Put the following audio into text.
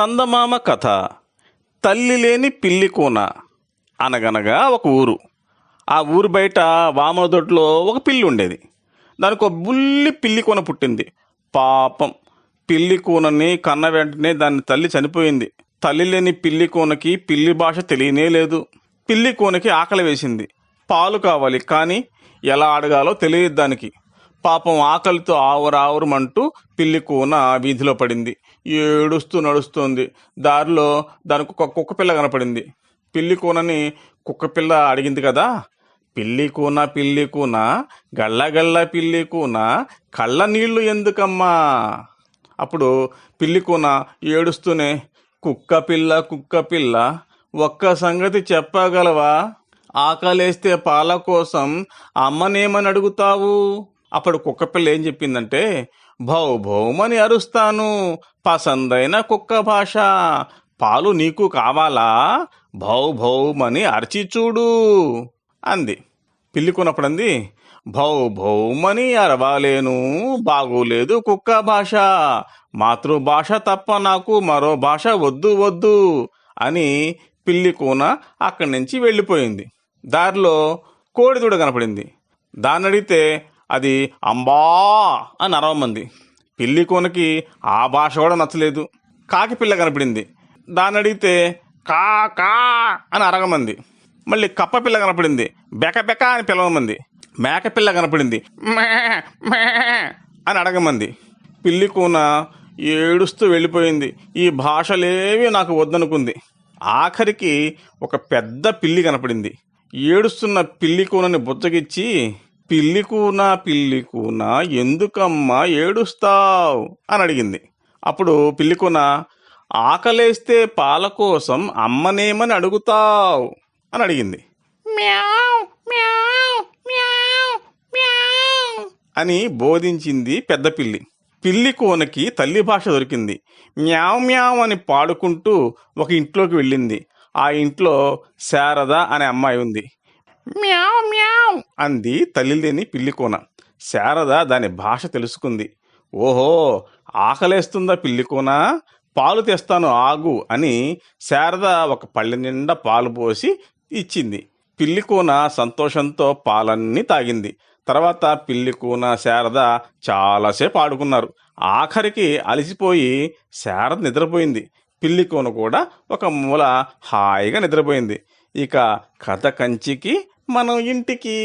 చందమామ కథ తల్లి లేని పిల్లి కూన అనగనగా ఒక ఊరు. ఆ ఊరు బయట వామన దొడ్లో ఒక పిల్లి ఉండేది. దానికి ఒక బుల్లి పిల్లి కూన పుట్టింది. పాపం పిల్లి కూనని కన్న వెంటనే దాని తల్లి చనిపోయింది. తల్లి లేని పిల్లి కూనకి పిల్లి భాష తెలియనే లేదు. పిల్లి కూనకి ఆకలి వేసింది. పాలు కావాలి కానీ ఎలా అడగాలో తెలియదు దానికి. పాపం ఆకలితో ఆవురావురమంటూ పిల్లి కూన వీధిలో పడింది. ఏడుస్తూ నడుస్తుంది. దారిలో దానికి ఒక కుక్క పిల్ల కనపడింది. పిల్లి కూనని కుక్క పిల్ల అడిగింది కదా. పిల్లి కూన పిల్లి కూన గళ్ళ గళ్ళ పిల్లి కూన కళ్ళ నీళ్ళు ఎందుకమ్మా? అప్పుడు పిల్లి కూన ఏడుస్తూనే కుక్క పిల్ల కుక్క పిల్ల ఒక్క సంగతి చెప్పగలవా? ఆకలేస్తే పాల కోసం అమ్మనేమని అడుగుతావు? అప్పుడు కుక్కపిల్ల ఏం చెప్పిందంటే భౌ భౌమని అరుస్తాను పసందైన కుక్క భాష. పాలు నీకు కావాలా? భౌ భౌమని అరిచి చూడు. అంది. పిల్లి కొన్నప్పుడంది భౌ భౌమని అరవాలేను బాగోలేదు కుక్క భాష. మాతృభాష తప్ప నాకు మరో భాష వద్దు వద్దు అని పిల్లి కూన అక్కడి నుంచి వెళ్ళిపోయింది. దారిలో కోడిదూడ కనపడింది. దాన్ని అడిగితే అది అంబా అని అరవమంది పిల్లి కోనకి ఆ భాష కూడా నచ్చలేదు. కాకి పిల్ల కనపడింది. దాన్ని అడిగితే కా కా అని అరగమంది మళ్ళీ కప్ప పిల్ల కనపడింది. బెక బెక అని పిలవమంది మేక పిల్ల కనపడింది. మే మే అని అడగమంది పిల్లి కూన ఏడుస్తూ వెళ్ళిపోయింది. ఈ భాషలేవి నాకు వద్దనుకుంది. ఆఖరికి ఒక పెద్ద పిల్లి కనపడింది. ఏడుస్తున్న పిల్లి కూనని బుచ్చగిచ్చి పిల్లి కూన పిల్లి కూన ఎందుకమ్మా ఏడుస్తావు? అని అడిగింది. అప్పుడు పిల్లి కూన ఆకలేస్తే పాల కోసం అమ్మనేమని అడుగుతావు? అని అడిగింది. అని బోధించింది పెద్ద పిల్లి. పిల్లి కోనకి తల్లి భాష దొరికింది. మ్యావ్ మ్యావ్ అని పాడుకుంటూ ఒక ఇంట్లోకి వెళ్ళింది. ఆ ఇంట్లో శారద అనే అమ్మాయి ఉంది. మ్యావ్ మ్యావ్. అంది తల్లిదేని పిల్లికోన శారద దాని భాష తెలుసుకుంది. ఓహో ఆకలేస్తుందా పిల్లికోన పాలు తెస్తాను ఆగు అని శారద ఒక పళ్ళె నిండా పాలు పోసి ఇచ్చింది. పిల్లి కూన సంతోషంతో పాలన్నీ తాగింది. తర్వాత పిల్లి కూన శారద చాలాసేపు ఆడుకున్నారు. ఆఖరికి అలసిపోయి శారద నిద్రపోయింది. పిల్లికూన కూడా ఒక మూల హాయిగా నిద్రపోయింది. ఇక కథ కంచికి మనం ఇంటికి